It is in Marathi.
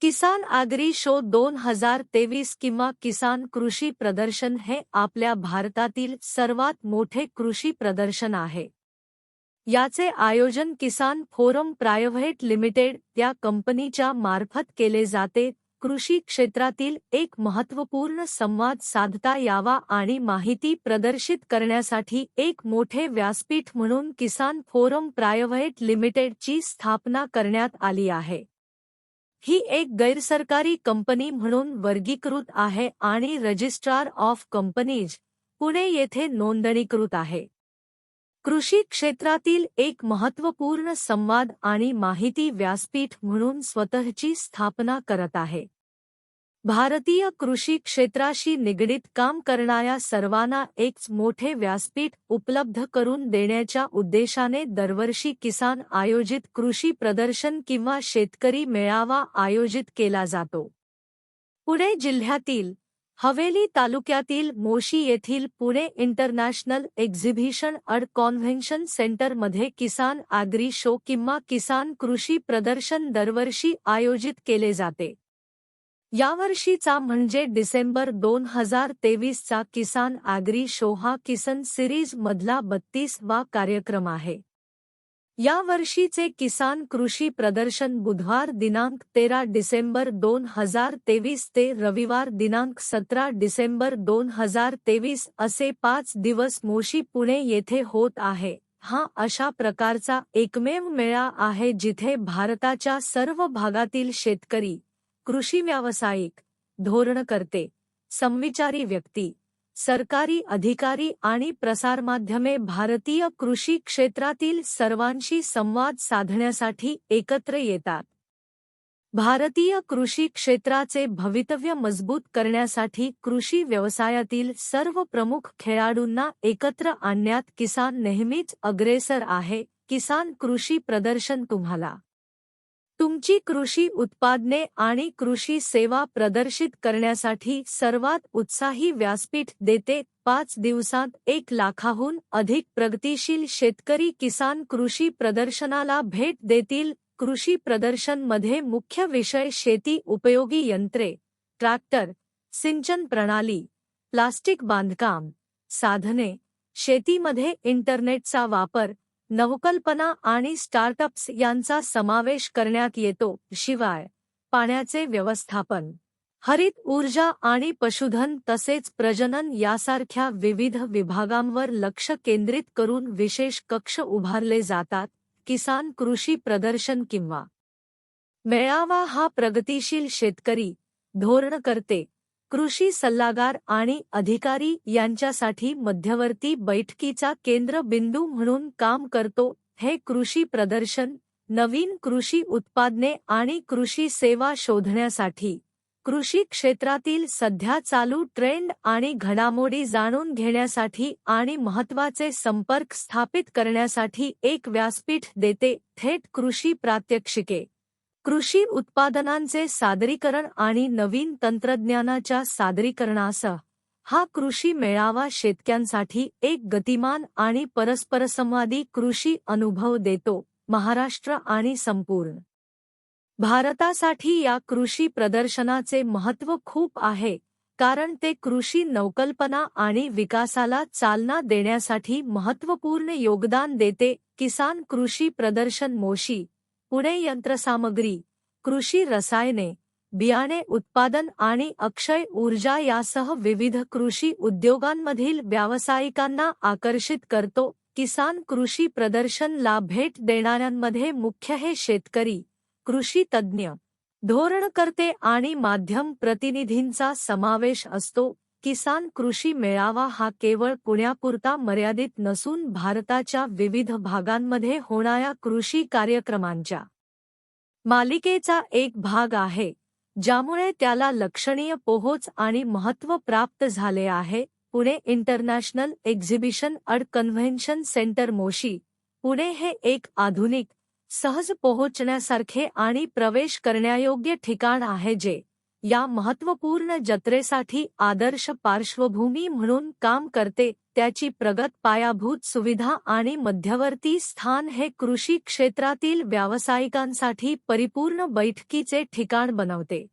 किसान आगरी शो दोन हजार तेवीस किंवा किसान कृषी प्रदर्शन हे आपल्या भारतातील सर्वात मोठे कृषी प्रदर्शन आहे. याचे आयोजन किसान फोरम प्रायव्हेट लिमिटेड या कंपनीच्या मार्फत केले जाते. कृषी क्षेत्रातील एक महत्त्वपूर्ण संवाद साधता यावा आणि माहिती प्रदर्शित करण्यासाठी एक मोठे व्यासपीठ म्हणून किसान फोरम प्रायव्हेट लिमिटेडची स्थापना करण्यात आली आहे. ही एक गैरसरकारी कंपनी म्हणून वर्गीकृत आहे आणि रजिस्ट्रार ऑफ़ कंपनीज़ पुणे येथे नोंदणीकृत आहे. कृषी क्षेत्रातील एक महत्त्वपूर्ण संवाद आणि माहिती व्यासपीठ म्हणून स्वतःची स्थापना करत आहे. भारतीय कृषी क्षेत्राशी निगडीत काम करणाऱ्या सर्वांना एक मोठे व्यासपीठ उपलब्ध करून देण्याच्या उद्देशाने दरवर्षी किसान आयोजित कृषी प्रदर्शन किंवा शेतकरी मेळावा आयोजित केला जातो. पुणे जिल्ह्यातील हवेली तालुक्यातील मोशी येथील Pune international exhibition and convention सेंटरमध्ये किसान आग्री शो किंवा किसान कृषी प्रदर्शन दरवर्षी आयोजित केले जाते. यावर्षीचा म्हणजे डिसेंबर दोन हजार तेवीसचा किसान आग्री शो हा किसन सिरीज मधला बत्तीस वा कार्यक्रम आहे. यावर्षीचे किसान कृषी प्रदर्शन बुधवार दिनांक तेरा डिसेंबर दोन हजार तेवीस ते रविवार दिनांक सतरा डिसेंबर दोन हजार तेवीस असे पाच दिवस मोशी पुणे येथे होत आहे. हा अशा प्रकारचा एकमेव मेळा आहे जिथे भारताच्या सर्व भागातील शेतकरी कृषी व्यावसायिक धोरणकर्ते समविचारी व्यक्ती सरकारी अधिकारी आणि प्रसारमाध्यमे भारतीय कृषी क्षेत्रातील सर्वांशी संवाद साधण्यासाठी एकत्र येतात. भारतीय कृषी क्षेत्राचे भवितव्य मजबूत करण्यासाठी कृषी व्यवसायातील सर्व प्रमुख खेळाडूंना एकत्र आणण्यात किसान नेहमीच अग्रेसर आहे. किसान कृषी प्रदर्शन तुम्हाला तुमची कृषी उत्पादने आणि कृषी सेवा प्रदर्शित करण्यासाठी सर्वात उत्साही व्यासपीठ देते. पाच दिवसांत एक लाखाहून अधिक प्रगतीशील शेतकरी किसान कृषी प्रदर्शनाला भेट देतील. कृषी प्रदर्शनमध्ये मुख्य विषय शेती उपयोगी यंत्रे ट्रॅक्टर सिंचन प्रणाली प्लास्टिक बांधकाम साधने शेतीमध्ये इंटरनेटचा वापर नवकल्पना आणि स्टार्टअप्स यांचा समावेश करण्यात येतो शिवाय पाण्याचे व्यवस्थापन हरित ऊर्जा आणि पशुधन तसेच प्रजनन यासारख्या विविध विभागांवर लक्ष केंद्रित करून विशेष कक्ष उभारले जातात किसान कृषी प्रदर्शन किंवा मेळावा हा प्रगतीशील शेतकरी धोरणकर्ते कृषी सल्लागार आणि अधिकारी यांच्यासाठी मध्यवर्ती बैठकीचा केंद्रबिंदू म्हणून काम करतो. हे कृषी प्रदर्शन नवीन कृषी उत्पादने आणि कृषी सेवा शोधण्यासाठी कृषी क्षेत्रातील सध्या चालू ट्रेंड आणि घडामोडी जाणून घेण्यासाठी आणि महत्त्वाचे संपर्क स्थापित करण्यासाठी एक व्यासपीठ देते. थेट कृषी प्रात्यक्षिके कृषी उत्पादनांचे सादरीकरण आणि नवीन तंत्रज्ञानाच्या सादरीकरणासह हा कृषी मेळावा शेतक्यांसाठी एक गतिमान आणि परस्परसंवादी कृषी अनुभव देतो महाराष्ट्र आणि संपूर्ण भारतासाठी या कृषी प्रदर्शनाचे महत्त्व खूप आहे कारण ते कृषी नवकल्पना आणि विकासाला चालना देण्यासाठी महत्त्वपूर्ण योगदान देते. किसान कृषी प्रदर्शन मोशी पुणे यंत्रसामग्री कृषी रसायने बियाणे उत्पादन आणि अक्षय ऊर्जा यासह विविध कृषी उद्योगांमधील व्यावसायिकांना आकर्षित करतो. किसान कृषी प्रदर्शनला भेट देणाऱ्यांमध्ये मुख्य हे शेतकरी कृषी तज्ज्ञ धोरणकर्ते आणि माध्यम प्रतिनिधींचा समावेश असतो. किसान कृषी मेळावा हा केवळ पुण्यापुरता मर्यादित नसून भारताच्या विविध भागांमध्ये होणाऱ्या कृषी कार्यक्रमांच्या मालिकेचा एक भाग आहे ज्यामुळे त्याला लक्षणीय पोहोच आणि महत्त्व प्राप्त झाले आहे. Pune international exhibition and convention centre Moshi Pune हे एक आधुनिक सहज पोहोचण्यासारखे आणि प्रवेश करण्यायोग्य ठिकाण आहे जे या महत्त्वपूर्ण जत्रेसाठी आदर्श पार्श्वभूमी म्हणून काम करते त्याची प्रगत पायाभूत सुविधा आणि मध्यवर्ती स्थान हे कृषी क्षेत्रातील व्यावसायिकांसाठी परिपूर्ण बैठकीचे ठिकाण बनवते.